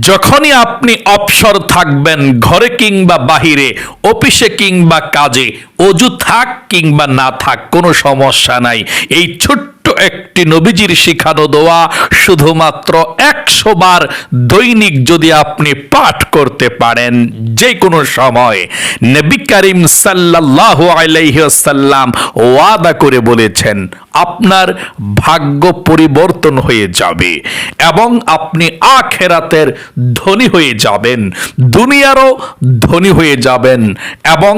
যখনই আপনি অবসর থাকবেন ঘরে কিংবা বাহিরে অফিসে কিংবা কাজে অজু থাক কিংবা না থাক, কোনো সমস্যা নাই। এই ছোট্ট একটি নবীজির শিখানো দোয়া শুধুমাত্র একশো বার দৈনিক যদি আপনি পাঠ করতে পারেন, যে কোনো সময়। নবী করিম সাল্লাহ আলাইসাল্লাম ওয়াদা করে বলেছেন, আপনার ভাগ্য পরিবর্তন হয়ে যাবে এবং আপনি আখেরাতের ধনী হয়ে যাবেন, দুনিয়ারও ধনী হয়ে যাবেন এবং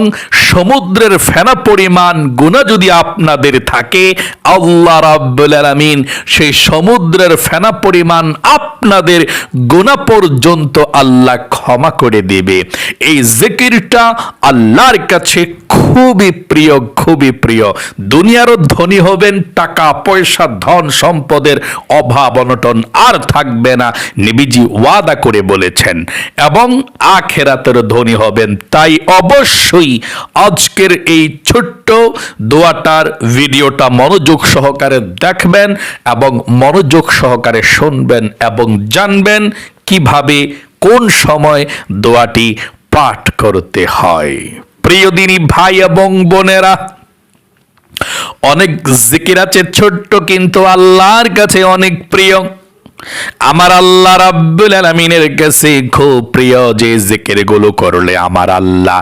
সমুদ্রের ফেনা পরিমাণ গুণা যদি আপনাদের থাকে, আল্লাহ রাব্বুল আলামিন সেই সমুদ্রের ফেনা পরিমাণ আপনাদের গুণা পর্যন্ত আল্লাহ ক্ষমা করে দেবে। এই জিকিরটা আল্লাহর কাছে খুবই প্রিয় খুবই প্রিয়। দুনিয়ারও ধনী হবেন, টাকা, পয়সা, ধন, সম্পদের অভাব, অনটন আর থাকবে না, নিবিজি ওয়াদা করে বলেছেন। এবং আখেরাতের ধনী হবেন, তাই অবশ্যই আজকের এই ছোট্ট দোয়াটার ভিডিওটা মনোযোগ সহকারে দেখবেন এবং মনোযোগ সহকারে শুনবেন এবং জানবেন কীভাবে কোন সময় দোয়াটি পাঠ করতে হয়। প্রিয় দিনী ভাই এবং বোনেরা, অনেক জিকির আছে, ছোট্ট কিন্তু আল্লাহর কাছে অনেক প্রিয়। আমার আল্লাহ রাব্বুল আলামিনের কাছে খুব প্রিয় যে জিকিরগুলো করলে আমার আল্লাহ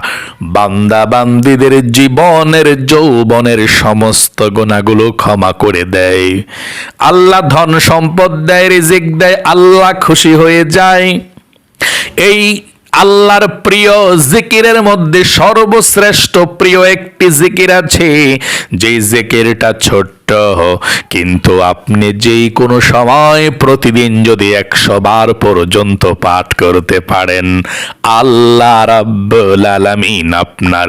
বান্দা বান্দিদের জীবনের, যৌবনের সমস্ত গুণাগুলো ক্ষমা করে দেয়। আল্লাহ ধন সম্পদ দেয়, রিজিক দেয়, আল্লাহ খুশি হয়ে যায়। এই আল্লাহর প্রিয় জিকিরের মধ্যে সর্বশ্রেষ্ঠ প্রিয় একটি জিকির আছে। যেই জিকিরটা ছোট্ট কিন্তু আপনি যেই কোনো সময় প্রতিদিন যদি একশো বার পর্যন্ত পাঠ করতে পারেন, আল্লাহ রাব্বুল আলামিন আপনার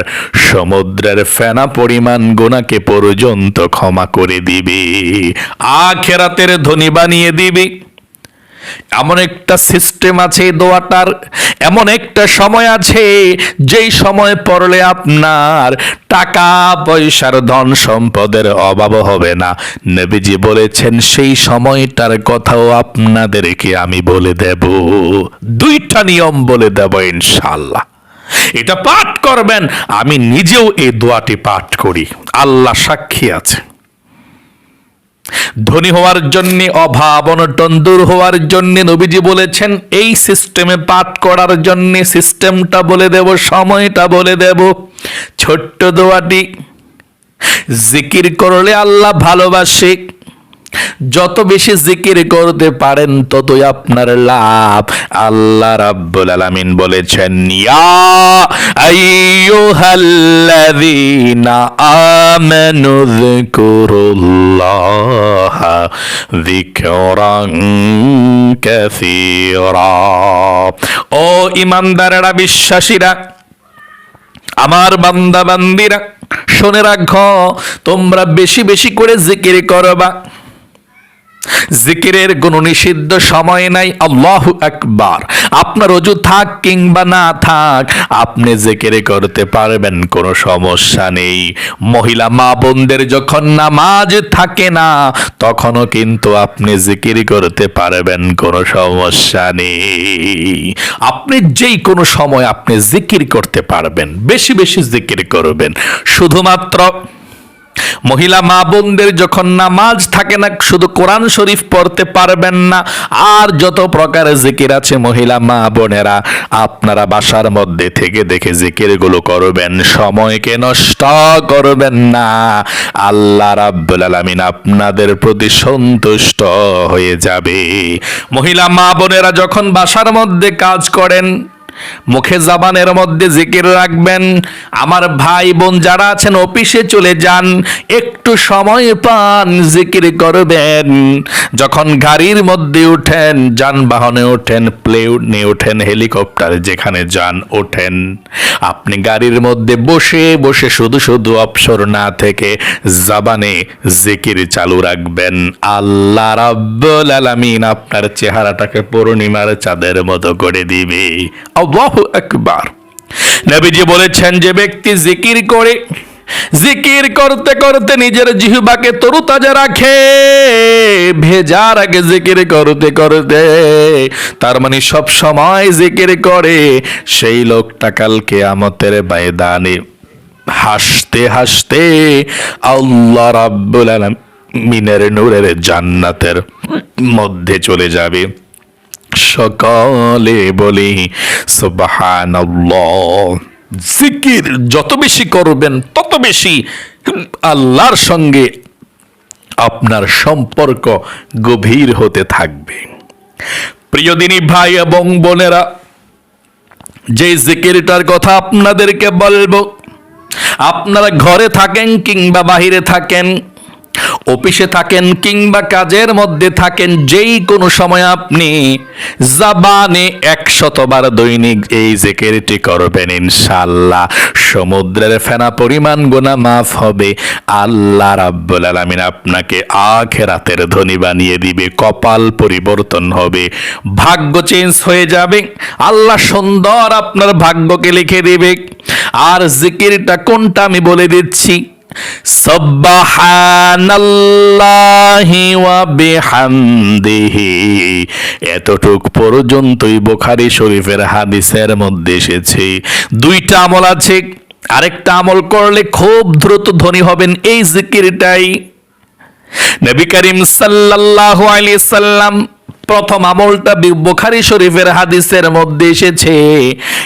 সমুদ্রের ফেনা পরিমাণ গোনাকে পর্যন্ত ক্ষমা করে দিবে, আখেরাতের ধনী বানিয়ে দিবে। এমন একটা সিস্টেম আছে দোয়াটার, এমন একটা সময় আছে যেই সময় পড়লে আপনার টাকা পয়সার ধন সম্পদের অভাব হবে না। নবীজি বলেছেন, সেই সময়টার কথাও আপনাদেরকে আমি বলে দেব। দুইটা নিয়ম বলে দেব ইনশাল্লাহ এটা পাঠ করবেন, আমি নিজেও এই দোয়াটি পাঠ করি। আল্লাহ সাক্ষী আছে। ধনী হওয়ার জন্য, অভাব অনটন দূর হওয়ার জন্য নবীজি বলেছেন, এই সিস্টেমে পাঠ করার জন্য সিস্টেমটা বলে দেব, সময়টা বলে দেব। ছোট্ট দোয়াটি, জিকির করলে আল্লাহ ভালোবাসে। যত বেশি জিকির করতে পারেন, ততই আপনার লাভ। আল্লাহ রাব্বুল আলামিন বলেছেন, ইয়া আইয়ুহাল্লাযীনা আমানু যিকুরুল্লাহ যিকরান কাসীরা। ও ইমানদারেরা, বিশ্বাসীরা, আমার বান্দা বান্দিরা শুনে রাখ, তোমরা বেশি বেশি করে জিকির করবা। জিকিরের কোনো নিষিদ্ধ সময় নাই, আল্লাহ একবার আপনার অজু থাক কিংবা না থাক, আপনি জিকির করতে পারবেন, কোনো সমস্যা নেই। মহিলা মা বোনদের যখন নামাজ থাকে না, তখনও কিন্তু আপনি জিকির করতে পারবেন, কোনো সমস্যা নেই। আপনি যেই কোনো সময় আপনি জিকির করতে পারবেন, বেশি বেশি জিকির করবেন। শুধুমাত্র মহিলা মা বোনদের যখন নামাজ থাকে না, শুধু কোরআন শরীফ পড়তে পারবেন না। আর যত প্রকারের জিকির আছে মহিলা মা বোনেরা, আপনারা বাসার মধ্যে থেকে দেখে জিকিরগুলো করবেন। সময়কে নষ্ট করবেন না। আল্লাহ রাব্বুল আলামিন আপনাদের প্রতি সন্তুষ্ট হয়ে যাবে। মহিলা মা বোনেরা যখন বাসার মধ্যে কাজ করেন মুখে জাবানের মধ্যে জিকির রাখবেন। আমার ভাই বোন যারা আছেন, অফিসে চলে যান, একটু সময় পান, জিকির করবেন। যখন গাড়ির মধ্যে উঠেন, যানবাহনে ওঠেন প্লেনে ওঠেন, হেলিকপ্টারে যেখানে যান, ওঠেন। আপনি গাড়ির মধ্যে বসে বসে শুধু শুধু অবসর না থেকে জাবানে জিকির চালু রাখবেন। আল্লাহ রাব্বুল আলামিন আপনার চেহারাটাকে পূর্ণিমার চাঁদের মতো করে দিবে। আল্লাহু আকবার। নবীজি বলেছেন, যে ব্যক্তি জিকির করে, জিকির করতে করতে নিজের জিহবাকে তরুতাজা রাখে, ভেজার আগে জিকির করতে করতে তার মানে সব সময় জিকির করে, সেই লোকটা কালকে আমতের ময়দানে হাসতে হাসতে আল্লাহ রাব্বুল আলামিনের নূরের জান্নাতের মধ্যে চলে যাবে। সকলে বলি, সুবহানাল্লাহ। জিকির যত বেশি করবেন, তত বেশি আল্লাহর সঙ্গে আপনার সম্পর্ক গভীর হতে থাকবে। প্রিয় দিনী ভাই এবং বোনেরা, যে জিকিরটার কথা আপনাদেরকে বলব, আপনারা ঘরে থাকেন কিংবা বাহিরে থাকেন অফিসে থাকেন কিংবা কাজের মধ্যে থাকেন, যেই কোনো সময় আপনি জাবানে একশতবার দৈনিক এই জেকেরটি করবেন ইনশাল্লাহ সমুদ্রের ফেনা পরিমাণ গোনা মাফ হবে। আল্লাহ রাব্বুল আলামিন আপনাকে আখেরাতের ধনী বানিয়ে দিবে, কপাল পরিবর্তন হবে, ভাগ্য চেঞ্জ হয়ে যাবে। আল্লাহ সুন্দর আপনার ভাগ্যকে লিখে দিবে। আর জিকিরটা কোনটা আমি বলে দিচ্ছি? এতটুক পর্যন্তই বোখারি শরীফের হাদিসের মধ্যে এসেছে। দুইটা আমল আছে, আরেকটা আমল করলে খুব দ্রুত ধনী হবেন, এই জিকিরটাই। নবী করিম সাল্লাল্লাহু আলাইহি সাল্লাম প্রথম আমলটা বুখারী শরীফের হাদিসের মধ্যে এসেছে।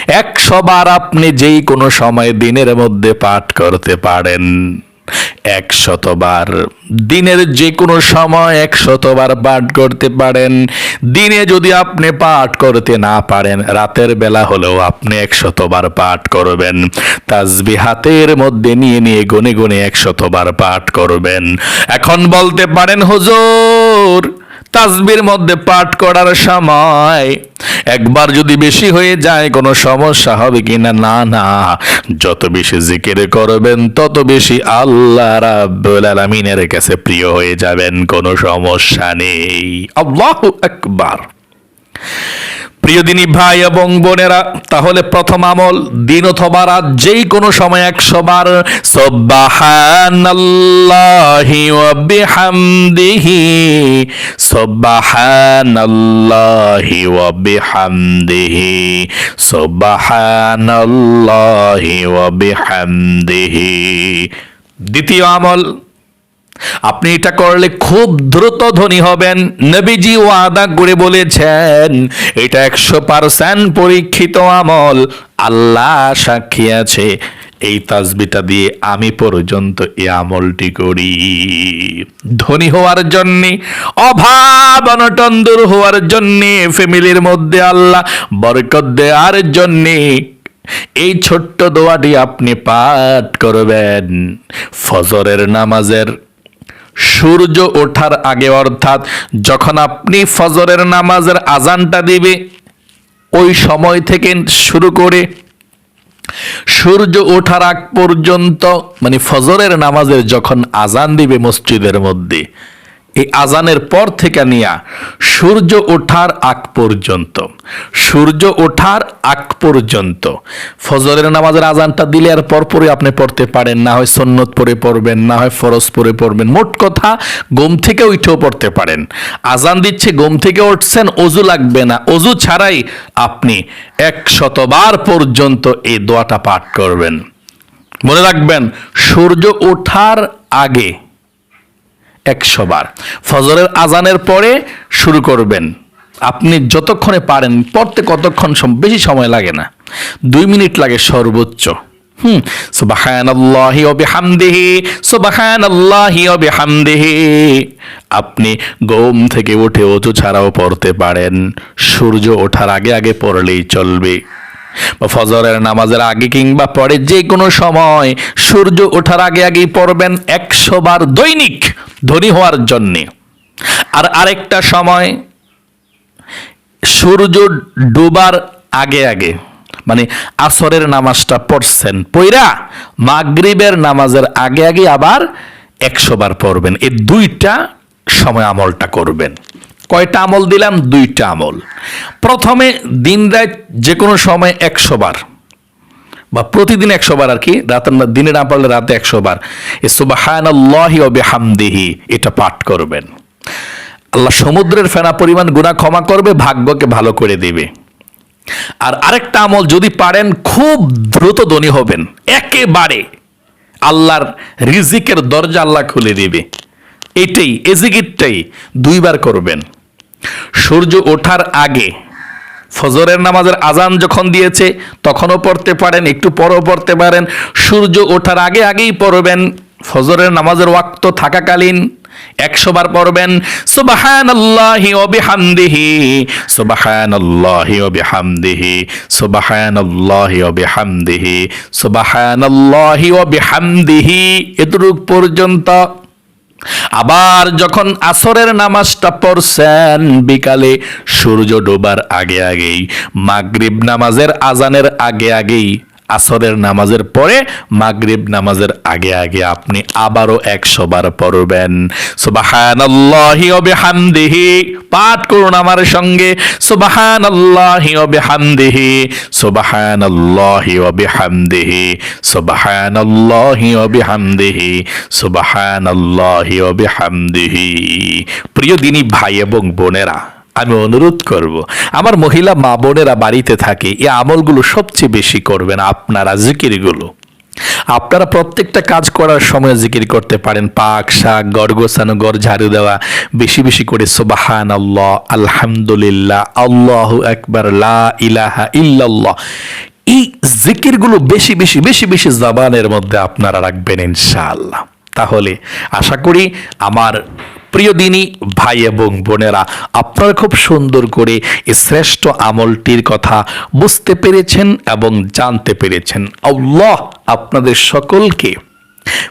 একশো বার আপনি যেই কোনো সময় দিনের মধ্যে পাঠ করতে পারেন। একশতবার দিনের যে কোনো সময় একশতবার পাঠ করতে পারেন। দিনে যদি আপনি পাঠ করতে না পারেন, রাতের বেলা হলেও আপনি একশতবার পাঠ করবেন। তাজবি হাতের মধ্যে নিয়ে নিয়ে গুনে গুনে একশতবার পাঠ করবেন। এখন বলতে পারেন, হুজুর তাসবির মধ্যে পাঠ করার সময় একবার যদি বেশি হয়ে যায়, কোনো সমস্যা হবে কিনা না না। যত বেশি জিকির করবেন, তত বেশি আল্লাহ রাব্বুল আলামিনের কাছে প্রিয় হয়ে যাবেন, কোনো সমস্যা নেই। আল্লাহু আকবার। প্রিয় দিনী ভাই এবং বোনেরা, তাহলে প্রথম আমল দিন অথবা রাত যেই কোনো সময় একশো বার। সব্বাহানাল্লাহি ওয়া বিহামদিহি। সব্বাহানাল্লাহি ওয়া বিহামদিহি। সব্বাহানাল্লাহি ওয়া বিহামদিহি। দ্বিতীয় আমল আপনি এটা করলে খুব দ্রুত ধনী হবেন। নবীজি ওয়াদা করে বলেছেন, এটা একশো পার্সেন্ট পরীক্ষিত আমল। আল্লাহ সাক্ষী আছে, এই তাসবিটা দিয়ে আমি পর্যন্ত এই আমলটি করি। ধনী হওয়ার জন্যে, অভাব অনটন দূর হওয়ার জন্যে, ফ্যামিলির মধ্যে আল্লাহ বরকত দেওয়ার জন্যে, এই ছোট্ট দোয়াটি আপনি পাঠ করবেন। ফজরের নামাজের সূর্য ওঠার আগে অর্থাৎ যখন আপনি ফজরের নামাজের আজানটা দিবে, ওই সময় থেকে শুরু করে সূর্য ওঠার আগ পর্যন্ত মানে ফজরের নামাজের যখন আজান দিবে মসজিদের মধ্যে এই আজানের পর থেকে নিয়া সূর্য ওঠার আগ পর্যন্ত, সূর্য ওঠার আগ পর্যন্ত। ফজরের নামাজের আজানটা দিলে আর পরপরই আপনি পড়তে পারেন, না হয় সন্নত পরে পড়বেন, না হয় ফরজ পরে পড়বেন। মোট কথা, ঘুম থেকে উঠেও পড়তে পারেন। আজান দিচ্ছে, ঘুম থেকে উঠছেন, অজু লাগবে না। অজু ছাড়াই আপনি এক শতবার পর্যন্ত এই দোয়াটা পাঠ করবেন। মনে রাখবেন, সূর্য ওঠার আগে একশো বার। ফজরের আজানের পরে শুরু করবেন। আপনি যতক্ষণে পারেন, পড়তে কতক্ষণ বেশি সময় লাগে না। দুই মিনিট লাগে সর্বোচ্চ। হুম আপনি ঘুম থেকে উঠে অজু ছাড়াও পড়তে পারেন। সূর্য ওঠার আগে আগে পড়লেই চলবে। ফজরের নামাজের আগে কিংবা পরে যে কোনো সময় সূর্য ওঠার আগে আগেই পড়বেন একশো বার দৈনিক ধনী হওয়ার জন্যে। আর আরেকটা সময় সূর্য ডুবার আগে আগে মানে আসরের নামাজটা পড়ছেন পইরা মাগরিবের নামাজের আগে আগে আবার একশো বার পড়বেন। এই দুইটা সময় আমলটা করবেন। কয়টা আমল দিলাম? দুইটা আমল। প্রথমে দিন রাত যে কোনো সময় একশো বার বা প্রতিদিন একশো বার আর কি রাতের দিনে না পারলে রাতে একশো বার। এ সুবাহানাল্লাহি ওয়া বিহামদিহি, এটা পাঠ করবেন। আল্লাহ সমুদ্রের ফেনা পরিমাণ গুনাহ ক্ষমা করবে, ভাগ্যকে ভালো করে দেবে। আর আরেকটা আমল, যদি পারেন, খুব দ্রুত ধনী হবেন। একেবারে আল্লাহর রিজিকের দরজা আল্লাহ খুলে দেবে। এটাই এজিকিটটাই দুইবার করবেন। সূর্য ওঠার আগে ফজরের নামাজের আজান যখন দিয়েছে, তখনও পড়তে পারেন, একটু পরও পড়তে পারেন। সূর্য ওঠার আগে আগেই পড়বেন। ফজরের নামাজের ওয়াক্ত থাকাকালীন একশো বার পড়বেন। সুবাহান আল্লাহি অবিহামদিহি সুবাহান আল্লাহি অবিহামদিহি সুবাহান আল্লাহি অবিহামদিহি সুবাহান আল্লাহি অবিহামদিহি এতটুক পর্যন্ত আবার যখন আসরের নামাজটা পড়ছেন, বিকালে সূর্য ডোবার আগে আগেই, মাগরিব নামাজের আজানের আগে আগেই আসরের নামাজের পরে মাগরিব নামাজের আগে আগে আপনি আবারও একশো বার পড়বেন। সুবাহানাল্লাহি ওয়া বিহামদিহি। পাঠ করুন আমার সঙ্গে। সুবাহানাল্লাহি ওয়া বিহামদিহি। সুবাহানাল্লাহি ওয়া বিহামদিহি। সুবাহানাল্লাহি ওয়া বিহামদিহি। সুবাহানাল্লাহি ওয়া বিহামদিহি। প্রিয় দিনী ভাই এবং বোনেরা আমি অনুরোধ করব, আমার মহিলা মা বোনেরা বাড়িতে থাকে, এই আমলগুলো সবচেয়ে বেশি করবেন আপনারা, জিকিরগুলো। আপনারা প্রত্যেকটা কাজ করার সময় জিকির করতে পারেন, পাক, শাক গড় গোছানো গড় ঝাড়ু দেওয়া, বেশি বেশি করে সোবাহান আল্লাহ আলহামদুলিল্লাহ, আল্লাহ একবার লা ইলাহা ইল্লাল্লাহ। এই জিকিরগুলো বেশি বেশি বেশি বেশি জবানের মধ্যে আপনারা রাখবেন ইনশাআল্লাহ। তাহলে আশা করি আমার প্রিয় দিনী, ভাই এবং বোনেরা, আপনারা খুব সুন্দর করে এই শ্রেষ্ঠ আমলটির কথা বুঝতে পেরেছেন এবং জানতে পেরেছেন। আল্লাহ আপনাদের সকলকে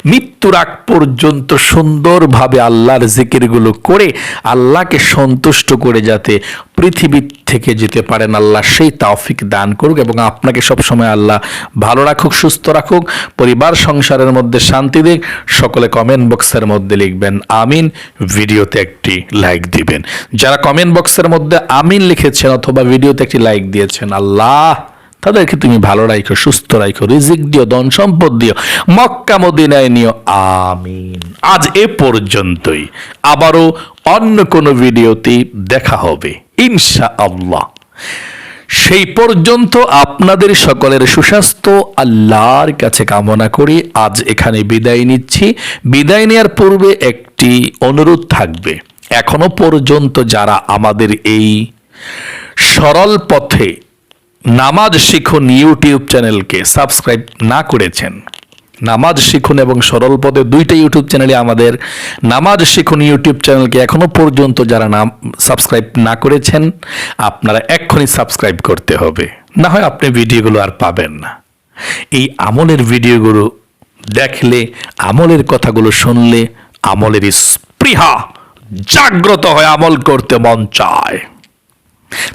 মৃত্যুর আগ পর্যন্ত সুন্দরভাবে আল্লাহর জিকিরগুলো করে আল্লাহকে সন্তুষ্ট করে যাতে পৃথিবী থেকে যেতে পারেন, আল্লাহ সেই তাওফিক দান করুক এবং আপনাকে সবসময় আল্লাহ ভালো রাখুক, সুস্থ রাখুক, পরিবার, সংসারের মধ্যে শান্তি দিক, সকলে কমেন্ট বক্সের মধ্যে লিখবেন, আমিন। ভিডিওতে একটি লাইক দিবেন। যারা কমেন্ট বক্সের মধ্যে আমিন লিখেছেন অথবা ভিডিওতে একটি লাইক দিয়েছেন, আল্লাহ তাদেরকে তুমি ভালো রাখো সুস্থ রাখো রিজিক দিও, ধন সম্পদ দিও। মক্কা মদিনায় নিও। আমিন। আজ এ পর্যন্তই। আবারও অন্য কোনো ভিডিওতে দেখা হবে। ইনশা আল্লাহ সেই পর্যন্ত আপনাদের সকলের সুস্বাস্থ্য, আল্লাহর কাছে কামনা করি। আজ এখানে বিদায় নিচ্ছি। বিদায় নেওয়ার পূর্বে একটি অনুরোধ থাকবে। এখনও পর্যন্ত যারা আমাদের এই সরল পথে নামাজ শিখুন ইউটিউব চ্যানেলকে, সাবস্ক্রাইব না করেছেন। নামাজ শিখুন এবং সরল পদে দুইটা ইউটিউব চ্যানেলে আমাদের নামাজ শিখুন ইউটিউব চ্যানেলকে এখনও পর্যন্ত যারা নাম, সাবস্ক্রাইব না করেছেন, আপনারা এক্ষুনি সাবস্ক্রাইব করতে হবে। না হয় আপনি ভিডিওগুলো আর পাবেন না। এই আমলের ভিডিওগুলো দেখলে, আমলের কথাগুলো শুনলে, আমলের স্পৃহা জাগ্রত হয়ে আমল করতে মন চায়।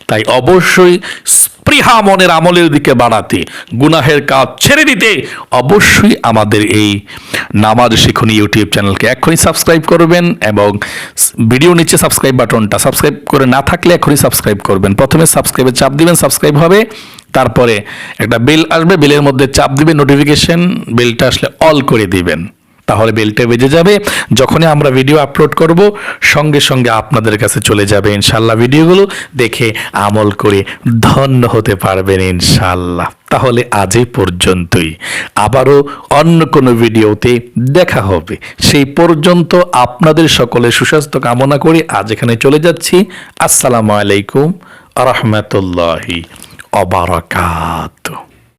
তাই অবশ্যই স্পৃহা মনের আমলের দিকে বাড়াতে, গুনাহের কাজ ছেড়ে দিতে অবশ্যই আমাদের এই নামাজ শিখুন ইউটিউব চ্যানেলকে এখনই সাবস্ক্রাইব করবেন এবং ভিডিও নিচে সাবস্ক্রাইব বাটনটা সাবস্ক্রাইব করে না থাকলে এখনই সাবস্ক্রাইব করবেন। প্রথমে সাবস্ক্রাইবে চাপ দিবেন, সাবস্ক্রাইব হবে। তারপরে একটা বেল আসবে, বেলের মধ্যে চাপ দিবেন নোটিফিকেশন বেলটা আসলে অল করে দিবেন। তাহলে বেলটা বেজে যাবে। যখনই আমরা ভিডিও আপলোড করব, সঙ্গে সঙ্গে আপনাদের কাছে চলে যাবে ইনশাল্লাহ ভিডিওগুলো দেখে আমল করে ধন্য হতে পারবেন ইনশাল্লাহ। তাহলে আজ এই পর্যন্তই। আবারও অন্য কোনো ভিডিওতে দেখা হবে। সেই পর্যন্ত আপনাদের সকলের সুস্বাস্থ্য কামনা করে আজ এখানে চলে যাচ্ছি। আসসালামু আলাইকুম রহমতুল্লাহি অবরাকাত